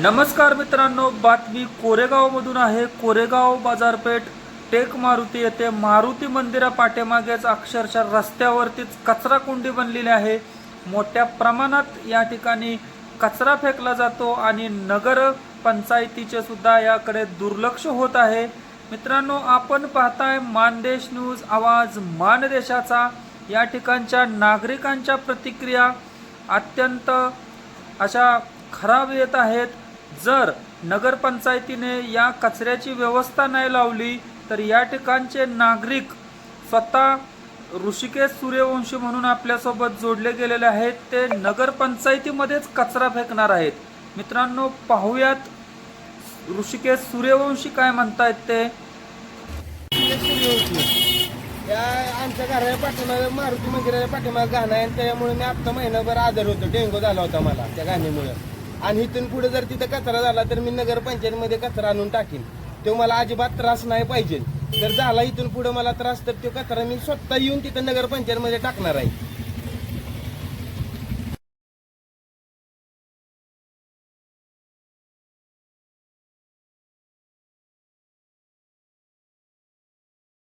नमस्कार मित्रांनो बातमी कोरेगावमधून आहे. कोरेगाव बाजारपेठ टेक मारुती येथे मारुती मंदिरा पाठीमागेच अक्षरशः रस्त्यावरतीच कचरा कुंडी बनलेली आहे. मोठ्या प्रमाणात या ठिकाणी कचरा फेकला जातो आणि नगर पंचायतीचे सुद्धा याकडे दुर्लक्ष होत आहे. मित्रांनो आपण पाहताय मानदेश न्यूज आवाज मानदेशाचा. या ठिकाणच्या नागरिकांच्या प्रतिक्रिया अत्यंत अशा खराब येत आहेत. जर नगरपंचायतीने या कचऱ्याची व्यवस्था नाही लावली तर या ठिकाणचे नागरिक स्वतः ऋषिकेश सूर्यवंशी म्हणून आपल्यासोबत जोडले गेलेले आहेत. ते नगरपंचायतीमध्येच कचरा फेकणार आहेत. मित्रांनो पाहूयात ऋषिकेश सूर्यवंशी काय म्हणतायत ते. या आमच्या घराच्या पाठीमागे मारुती मंदिराच्या पाठीमागे गाणं आहे त्याच्यामुळे त्यामुळे मी आता महिनाभर आजार होतो. डेंगू झाला होता मला त्या गाण्यामुळे आणि इथून पुढे जर तिथं कचरा झाला तर मी नगरपंचायतीमध्ये कचरा आणून टाकीन. तो मला अजिबात त्रास नाही पाहिजे. जर झाला इथून पुढे मला त्रास तर तो कचरा मी स्वतः येऊन तिथं नगरपंचायतीमध्ये टाकणार आहे.